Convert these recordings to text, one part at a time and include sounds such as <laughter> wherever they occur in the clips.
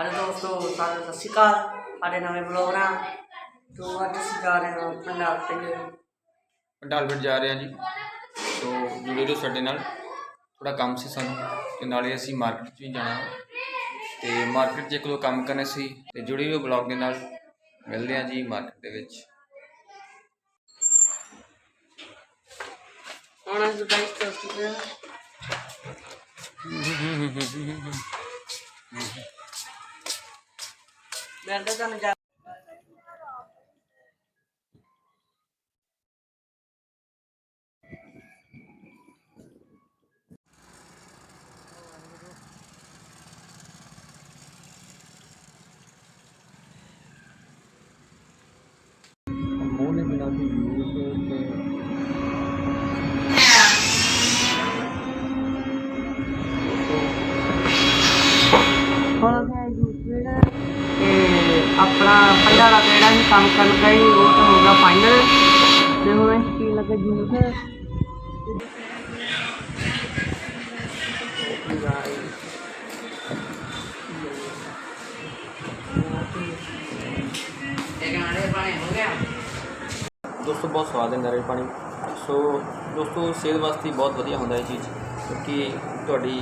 Hello ਦੋਸਤੋ ਸਾਰਿਆਂ ਨੂੰ ਸਤਿ ਸ਼੍ਰੀ ਅਕਾਲ। ਸਾਡੇ ਨਵੇਂ ਬਲੌਗ ਨਾਲ ਤੋਂ ਅੱਜ ਅਸੀਂ ਜਾ ਰਹੇ ਹਾਂ ਪੰਜਾਬ ਤੇ ਪੰਡਾਲਪੁਰ ਜਾ ਰਹੇ ਹਾਂ ਜੀ। ਸੋ ਜੁੜੇ ਰਹੋ ਸਾਡੇ ਨਾਲ। ਥੋੜਾ ਕੰਮ ਸੀ ਸਾਨੂੰ। ਤੇ ਨਾਲੇ ਅਸੀਂ ਮਾਰਕੀਟ 'ਚ ਵੀ ਜਾਣਾ ਤੇ ਮਾਰਕੀਟ 'ਚ ਇੱਕ ਦੋ ਕੰਮ ਕਰਨੇ ਸੀ। ਤੇ ਜੁੜੇ ਰਹੋ ਬਲੌਗ ਦੇ ਨਾਲ। ਮਿਲਦੇ ਹਾਂ ਜੀ ਮਾਰਕੀਟ ਦੇ ਵਿੱਚ। ਹੁਣ ਅਸੀਂ ਗਾਈਸ ਤੋਂ ਚੁੱਕੇ <laughs> ਹਾਂ ਪਹਿਲਾ ਦਾ ਜਿਹੜਾ ਅਸੀਂ ਕੰਮ ਕਰਨ ਗਏ ਉਹ ਤਾਂ ਹੋ ਗਿਆ ਫਾਈਨਲ ਤੇ ਹੁਣ ਅਸੀਂ ਪੀਣ ਲੱਗੇ ਜੂਸ? ਇੱਕ ਨਾਲੇ ਪਾਣੀ ਹੋ ਗਿਆ। ਦੋਸਤੋ ਬਹੁਤ ਸਵਾਦ ਹੈ ਨਾਰੀਅਲ ਪਾਣੀ। ਸੋ ਦੋਸਤੋ ਸਿਹਤ ਵਾਸਤੇ ਬਹੁਤ ਵਧੀਆ ਹੁੰਦਾ ਇਹ ਚੀਜ਼ ਕਿਉਂਕਿ ਤੁਹਾਡੀ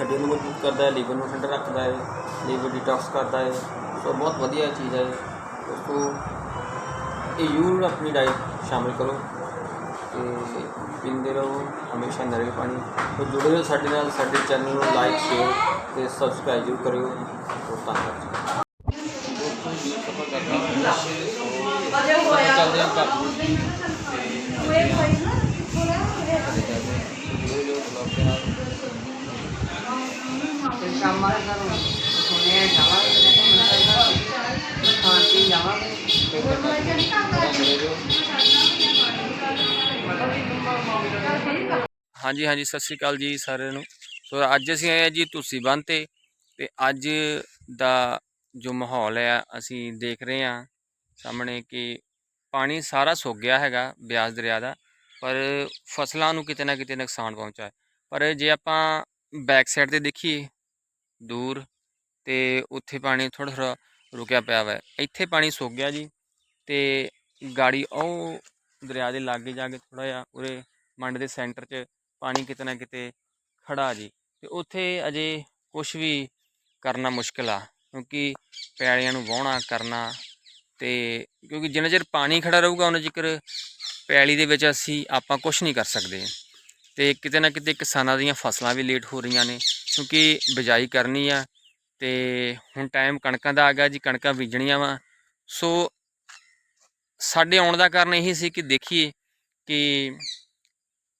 ਹੱਡੀਆਂ ਨੂੰ ਮਜ਼ਬੂਤ ਕਰਦਾ ਹੈ ਲੀਵਰ ਨੂੰ ਠੰਡਾ ਰੱਖਦਾ ਹੈ ਲੀਵਰ ਡਿਟੌਕਸ ਕਰਦਾ ਹੈ। ਸੋ ਬਹੁਤ ਵਧੀਆ ਚੀਜ਼ ਹੈ ਦੋਸਤੋ ਇਹ ਜ਼ਰੂਰ ਆਪਣੀ ਡਾਈਟ ਸ਼ਾਮਿਲ ਕਰੋ ਤੇ ਪੀਂਦੇ ਰਹੋ ਹਮੇਸ਼ਾ ਨਾਰੀਅਲ ਪਾਣੀ। ਸੋ ਜੁੜੇ ਰਹੋ ਸਾਡੇ ਨਾਲ ਸਾਡੇ ਚੈਨਲ ਨੂੰ ਲਾਈਕ ਸ਼ੇਅਰ ਤੇ ਸਬਸਕ੍ਰਾਈਬ ਜ਼ਰੂਰ ਕਰਿਓ। ਧੰਨਵਾਦ। ਚੱਲਦੇ ਹਾਂ ਘਰ। ਤੇ ਸ਼ਾਮਾਂ ਨੂੰ ਸਾਨੂੰ ਸੁਣਿਆ ਜਾਵਾਂਗੇ ਖਾਣ ਪੀਣ ਜਾਵਾਂਗੇ ਹਾਂਜੀ ਹਾਂਜੀ, ਸਤਿ ਸ਼੍ਰੀ ਅਕਾਲ ਜੀ ਸਾਰਿਆਂ ਨੂੰ। ਸੋ ਅੱਜ ਅਸੀਂ ਆਏ ਹਾਂ ਜੀ ਤੁਸੀਂ ਬੰਨ ਤੇ ਤੇ ਅੱਜ ਦਾ ਜੋ ਮਾਹੌਲ ਹੈ, ਅਸੀਂ ਦੇਖ ਰਹੇ ਹਾਂ ਸਾਹਮਣੇ ਕਿ ਪਾਣੀ ਸਾਰਾ ਸੁੱਕ ਗਿਆ ਹੈਗਾ ਬਿਆਸ ਦਰਿਆ ਦਾ, ਪਰ ਫਸਲਾਂ ਨੂੰ ਕਿਤੇ ਨਾ ਕਿਤੇ ਨੁਕਸਾਨ ਪਹੁੰਚਾ ਹੈ। ਪਰ ਜੇ ਆਪਾਂ ਬੈਕ ਸਾਈਡ ਤੇ ਦੇਖੀਏ ਦੂਰ ਤੇ ਉੱਥੇ ਪਾਣੀ ਥੋੜਾ ਥੋੜਾ ਰੁਕਿਆ ਪਿਆ ਵਾ। ਇੱਥੇ ਪਾਣੀ ਸੁੱਕ ਗਿਆ ਜੀ ਤੇ ਗਾੜੀ ਉਹ ਦਰਿਆ ਦੇ ਲਾਗੇ ਜਾ ਕੇ ਥੋੜਾ ਜਿਹਾ ਉਰੇ ਮੰਡ ਦੇ ਸੈਂਟਰ 'ਚ ਪਾਣੀ ਕਿਤੇ ਨਾ ਕਿਤੇ ਖੜਾ ਜੀ ਤੇ ਉੱਥੇ ਅਜੇ ਕੁਝ ਵੀ ਕਰਨਾ ਮੁਸ਼ਕਿਲ ਆ, ਕਿਉਂਕਿ ਪੈਲੀਆਂ ਨੂੰ ਵਾਹੁਣਾ, ਕਰਨਾ ਤੇ ਕਿਉਂਕਿ ਜਿੰਨਾ ਚਿਰ ਪਾਣੀ ਖੜਾ ਰਹੂਗਾ ਉਹਨਾਂ ਚਿਰ ਪੈਲੀ ਦੇ ਵਿੱਚ ਅਸੀਂ ਆਪਾਂ ਕੁਝ ਨਹੀਂ ਕਰ ਸਕਦੇ। ਤੇ ਕਿਤੇ ਨਾ ਕਿਤੇ ਕਿਸਾਨਾਂ ਦੀਆਂ ਫਸਲਾਂ ਵੀ ਲੇਟ ਹੋ ਰਹੀਆਂ ਨੇ, ਕਿਉਂਕਿ ਬਿਜਾਈ ਕਰਨੀ ਆ ਤੇ ਹੁਣ ਟਾਈਮ ਕਣਕਾਂ ਦਾ ਆ ਗਿਆ ਜੀ, ਕਣਕਾਂ ਬੀਜਣੀਆਂ ਵਾ। ਸੋ ਸਾਡੇ ਆਉਣ ਦਾ ਕਾਰਨ ਇਹੀ ਸੀ ਕਿ ਦੇਖੀਏ ਕਿ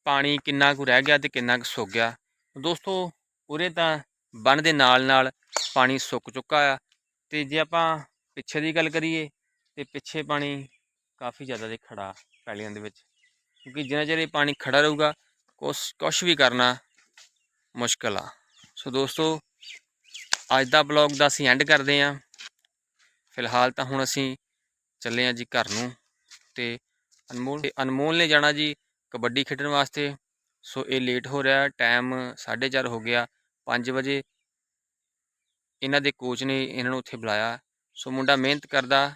ਪਾਣੀ ਕਿੰਨਾ ਕੁ ਰਹਿ ਗਿਆ ਤੇ ਕਿੰਨਾ ਕੁ ਸੁੱਕ ਗਿਆ। ਦੋਸਤੋ, ਉਰੇ ਤਾਂ ਬੰਨ ਦੇ ਨਾਲ ਨਾਲ ਪਾਣੀ ਸੁੱਕ ਚੁੱਕਾ ਆ ਤੇ ਜੇ ਆਪਾਂ ਪਿੱਛੇ ਦੀ ਗੱਲ ਕਰੀਏ ਤੇ ਪਿੱਛੇ ਪਾਣੀ ਕਾਫੀ ਜ਼ਿਆਦਾ ਦੇ ਖੜਾ ਪੈਲੀਆਂ ਦੇ ਵਿੱਚ, ਕਿਉਂਕਿ ਜਿੰਨਾ ਚਿਰ ਇਹ ਪਾਣੀ ਖੜਾ ਰਹੂਗਾ, ਕੁਛ ਕੁਛ ਵੀ ਕਰਨਾ ਮੁਸ਼ਕਲ ਆ। ਸੋ ਦੋਸਤੋ ਅੱਜ ਦਾ ਬਲੌਗ ਦਾ ਅਸੀਂ ਐਂਡ ਕਰਦੇ ਹਾਂ। ਫਿਲਹਾਲ ਤਾਂ ਹੁਣ ਅਸੀਂ ਚੱਲੇ ਹਾਂ ਜੀ ਘਰ ਨੂੰ ਤੇ ਅਨਮੋਲ ਅਨਮੋਲ ਨੇ ਜਾਣਾ ਜੀ ਕਬੱਡੀ ਖੇਡਣ ਵਾਸਤੇ। ਸੋ ਇਹ ਲੇਟ ਹੋ ਰਿਹਾ ਟਾਈਮ 4:30 ਹੋ ਗਿਆ 5 ਵਜੇ। ਇਹਨਾਂ ਦੇ ਕੋਚ ਨੇ ਇਹਨਾਂ ਨੂੰ ਉੱਥੇ ਬੁਲਾਇਆ। ਸੋ ਮੁੰਡਾ ਮਿਹਨਤ ਕਰਦਾ,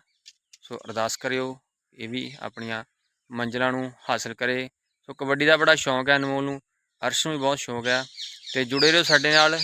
ਸੋ ਅਰਦਾਸ ਕਰਿਓ, ਇਹ ਵੀ ਆਪਣੀਆਂ ਮੰਜ਼ਲਾਂ ਨੂੰ ਹਾਸਲ ਕਰੇ। ਸੋ ਕਬੱਡੀ ਦਾ ਬੜਾ ਸ਼ੌਂਕ ਹੈ ਅਨਮੋਲ ਨੂੰ, ਹਰਸ਼ ਨੂੰ ਵੀ ਬਹੁਤ ਸ਼ੌਂਕ ਹੈ। ਤੇ ਜੁੜੇ ਰਹੋ ਸਾਡੇ ਨਾਲ।